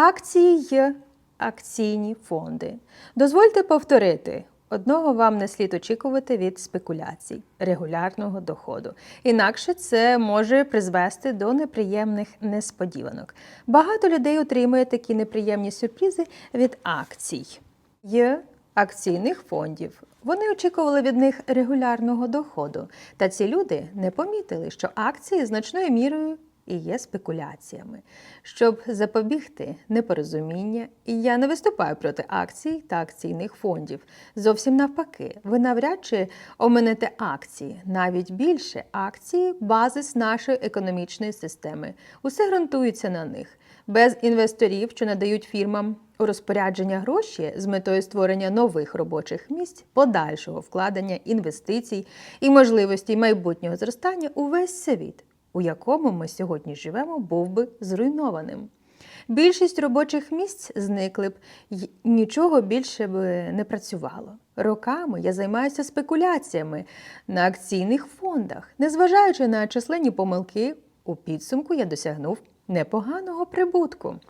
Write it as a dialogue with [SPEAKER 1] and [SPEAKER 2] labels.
[SPEAKER 1] Акції й акційні фонди. Дозвольте повторити. Одного вам не слід очікувати від спекуляцій, регулярного доходу. Інакше це може призвести до неприємних несподіванок. Багато людей отримує такі неприємні сюрпризи від акцій й акційних фондів. Вони очікували від них регулярного доходу, та ці люди не помітили, що акції значною мірою і є спекуляціями. Щоб запобігти непорозуміння, і я не виступаю проти акцій та акційних фондів. Зовсім навпаки, ви навряд чи оминете акції, навіть більше акції базис нашої економічної системи. Усе ґрунтується на них. Без інвесторів, що надають фірмам у розпорядження гроші з метою створення нових робочих місць, подальшого вкладення інвестицій і можливості майбутнього зростання увесь світ, у якому ми сьогодні живемо, був би зруйнованим. Більшість робочих місць зникли б й нічого більше б не працювало. Роками я займаюся спекуляціями на акційних фондах. Незважаючи на численні помилки, у підсумку я досягнув непоганого прибутку.